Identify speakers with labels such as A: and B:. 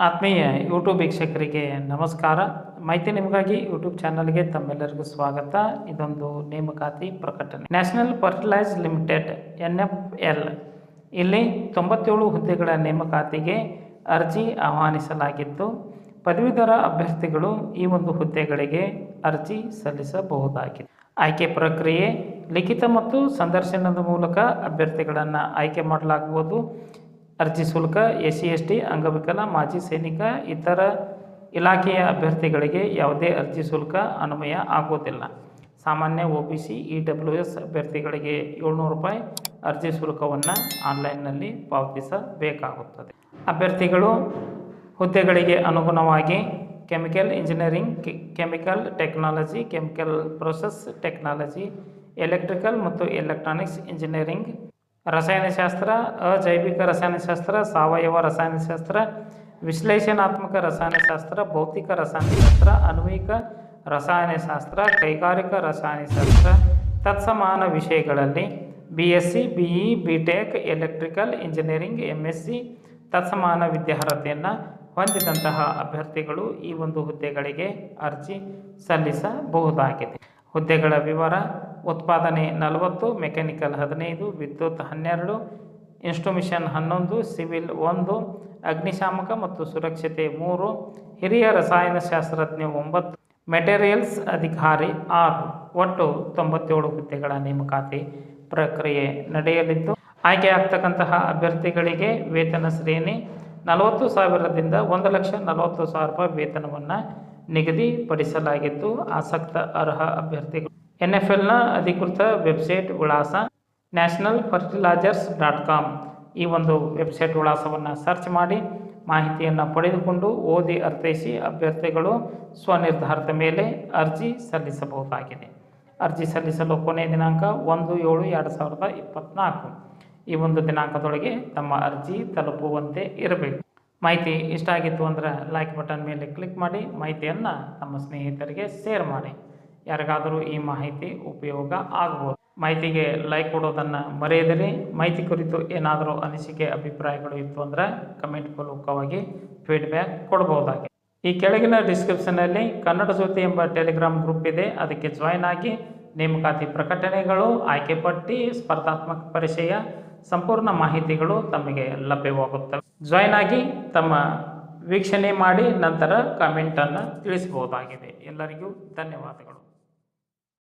A: ಆತ್ಮೀಯ ಯೂಟ್ಯೂಬ್ ವೀಕ್ಷಕರಿಗೆ ನಮಸ್ಕಾರ. ಮೈತ್ರಿ ನಿಮಗಾಗಿ ಯೂಟ್ಯೂಬ್ ಚಾನಲ್ಗೆ ತಮ್ಮೆಲ್ಲರಿಗೂ ಸ್ವಾಗತ. ಇದೊಂದು ನೇಮಕಾತಿ ಪ್ರಕಟಣೆ. National fertilise limited, N F L, ಇಲ್ಲಿ ತೊಂಬತ್ತೇಳು ಹುದ್ದೆಗಳ ನೇಮಕಾತಿಗೆ ಅರ್ಜಿ ಆಹ್ವಾನಿಸಲಾಗಿದ್ದು ಪದವೀಧರ ಅಭ್ಯರ್ಥಿಗಳು ಈ ಒಂದು ಹುದ್ದೆಗಳಿಗೆ ಅರ್ಜಿ ಸಲ್ಲಿಸಬಹುದಾಗಿದೆ. ಆಯ್ಕೆ ಪ್ರಕ್ರಿಯೆ, ಲಿಖಿತ ಮತ್ತು ಸಂದರ್ಶನದ ಮೂಲಕ ಅಭ್ಯರ್ಥಿಗಳನ್ನು ಆಯ್ಕೆ ಮಾಡಲಾಗುವುದು. ಅರ್ಜಿ ಶುಲ್ಕ ಎಸ್ ಸಿ ಎಸ್ ಟಿ ಅಂಗವಿಕಲ, ಮಾಜಿ ಸೈನಿಕ, ಇತರ ಇಲಾಖೆಯ ಅಭ್ಯರ್ಥಿಗಳಿಗೆ ಯಾವುದೇ ಅರ್ಜಿ ಶುಲ್ಕ ಅನ್ವಯ ಆಗುವುದಿಲ್ಲ. ಸಾಮಾನ್ಯ O B C, E W S ಅಭ್ಯರ್ಥಿಗಳಿಗೆ ಏಳ್ನೂರು ರೂಪಾಯಿ ಅರ್ಜಿ ಶುಲ್ಕವನ್ನು ಆನ್ಲೈನ್ನಲ್ಲಿ ಪಾವತಿಸಬೇಕಾಗುತ್ತದೆ. ಅಭ್ಯರ್ಥಿಗಳು ಹುದ್ದೆಗಳಿಗೆ ಅನುಗುಣವಾಗಿ chemical engineering chemical technology, chemical process technology, electrical ಮತ್ತು ಎಲೆಕ್ಟ್ರಾನಿಕ್ಸ್ ಇಂಜಿನಿಯರಿಂಗ್ ರಸಾಯನಶಾಸ್ತ್ರ, ಅಜೈವಿಕ ರಸಾಯನಶಾಸ್ತ್ರ, ಸಾವಯವ ರಸಾಯನಶಾಸ್ತ್ರ, ವಿಶ್ಲೇಷಣಾತ್ಮಕ ರಸಾಯನಶಾಸ್ತ್ರ, ಭೌತಿಕ ರಸಾಯನಶಾಸ್ತ್ರ, ಅನ್ವಯಿಕ ರಸಾಯನಶಾಸ್ತ್ರ, ಕೈಗಾರಿಕಾ ರಸಾಯನಶಾಸ್ತ್ರ, ತತ್ಸಮಾನ ವಿಷಯಗಳಲ್ಲಿ B S C B E B tech electrical engineering M S C ತತ್ಸಮಾನ ವಿದ್ಯಾರ್ಹತೆಯನ್ನು ಹೊಂದಿದಂತಹ ಅಭ್ಯರ್ಥಿಗಳು ಈ ಒಂದು ಹುದ್ದೆಗಳಿಗೆ ಅರ್ಜಿ ಸಲ್ಲಿಸಬಹುದಾಗಿದೆ. ಹುದ್ದೆಗಳ ವಿವರ, ಉತ್ಪಾದನೆ ನಲವತ್ತು, ಮೆಕ್ಯಾನಿಕಲ್ ಹದಿನೈದು, ವಿದ್ಯುತ್ ಹನ್ನೆರಡು, ಇನ್ಸ್ಟ್ರುಮಿಷನ್ ಹನ್ನೊಂದು, ಸಿವಿಲ್ ಒಂದು, ಅಗ್ನಿಶಾಮಕ ಮತ್ತು ಸುರಕ್ಷತೆ ಮೂರು, ಹಿರಿಯ ರಸಾಯನಶಾಸ್ತ್ರಜ್ಞ ಒಂಬತ್ತು, ಮೆಟೀರಿಯಲ್ಸ್ ಅಧಿಕಾರಿ ಆರು, ಒಟ್ಟು ತೊಂಬತ್ತೇಳು ಹುದ್ದೆಗಳ ನೇಮಕಾತಿ ಪ್ರಕ್ರಿಯೆ ನಡೆಯಲಿದ್ದು, ಆಯ್ಕೆಯಾಗ್ತಕ್ಕಂತಹ ಅಭ್ಯರ್ಥಿಗಳಿಗೆ ವೇತನ ಶ್ರೇಣಿ ನಲವತ್ತು ಸಾವಿರದಿಂದ ಒಂದು ಲಕ್ಷ ನಲವತ್ತು ಸಾವಿರ ರೂಪಾಯಿ ವೇತನವನ್ನು ನಿಗದಿಪಡಿಸಲಾಗಿದ್ದು ಆಸಕ್ತ ಅರ್ಹ ಅಭ್ಯರ್ಥಿಗಳು. ಎನ್ ಎಫ್ ಅಧಿಕೃತ ವೆಬ್ಸೈಟ್ ವಿಳಾಸ ನ್ಯಾಷನಲ್ ಫರ್ಟಿಲೈಜರ್ಸ್ ಡಾಟ್ ಕಾಮ್. ಈ ಒಂದು ವೆಬ್ಸೈಟ್ ವಿಳಾಸವನ್ನು ಸರ್ಚ್ ಮಾಡಿ ಮಾಹಿತಿಯನ್ನು ಪಡೆದುಕೊಂಡು ಓದಿ ಅರ್ಥೈಸಿ ಅಭ್ಯರ್ಥಿಗಳು ಸ್ವನಿರ್ಧಾರದ ಮೇಲೆ ಅರ್ಜಿ ಸಲ್ಲಿಸಬಹುದಾಗಿದೆ. ಅರ್ಜಿ ಸಲ್ಲಿಸಲು ಕೊನೆಯ ದಿನಾಂಕ ಒಂದು ಏಳು ಎರಡು ಸಾವಿರದ ಇಪ್ಪತ್ತ್ನಾಲ್ಕು ಈ ಒಂದು ದಿನಾಂಕದೊಳಗೆ ತಮ್ಮ ಅರ್ಜಿ ತಲುಪುವಂತೆ ಇರಬೇಕು. ಮಾಹಿತಿ ಇಷ್ಟ ಆಗಿತ್ತು ಅಂದರೆ ಲೈಕ್ ಬಟನ್ ಮೇಲೆ ಕ್ಲಿಕ್ ಮಾಡಿ, ಮಾಹಿತಿಯನ್ನು ತಮ್ಮ ಸ್ನೇಹಿತರಿಗೆ ಶೇರ್ ಮಾಡಿ. ಯಾರಿಗಾದರೂ ಈ ಮಾಹಿತಿ ಉಪಯೋಗ ಆಗ್ಬೋದು. ಮಾಹಿತಿಗೆ ಲೈಕ್ ಕೊಡೋದನ್ನು ಮರೆಯದಿರಿ. ಮಾಹಿತಿ ಕುರಿತು ಏನಾದರೂ ಅನಿಸಿಕೆ, ಅಭಿಪ್ರಾಯಗಳು ಇತ್ತು ಅಂದರೆ ಕಮೆಂಟ್ ಮೂಲಕವಾಗಿ ಫೀಡ್ಬ್ಯಾಕ್ ಕೊಡ್ಬೋದಾಗಿದೆ. ಈ ಕೆಳಗಿನ ಡಿಸ್ಕ್ರಿಪ್ಷನಲ್ಲಿ ಕನ್ನಡ ಜ್ಯೋತಿ ಎಂಬ ಟೆಲಿಗ್ರಾಮ್ ಗ್ರೂಪ್ ಇದೆ. ಅದಕ್ಕೆ ಜಾಯ್ನ್ ಆಗಿ ನೇಮಕಾತಿ ಪ್ರಕಟಣೆಗಳು, ಆಯ್ಕೆ ಪಟ್ಟಿ, ಸ್ಪರ್ಧಾತ್ಮಕ ಪರೀಕ್ಷೆಯ ಸಂಪೂರ್ಣ ಮಾಹಿತಿಗಳು ತಮಗೆ ಲಭ್ಯವಾಗುತ್ತವೆ. ಜಾಯ್ನ್ ಆಗಿ ತಮ್ಮ ವೀಕ್ಷಣೆ ಮಾಡಿ ನಂತರ ಕಾಮೆಂಟನ್ನು ತಿಳಿಸಬಹುದಾಗಿದೆ. ಎಲ್ಲರಿಗೂ ಧನ್ಯವಾದಗಳು.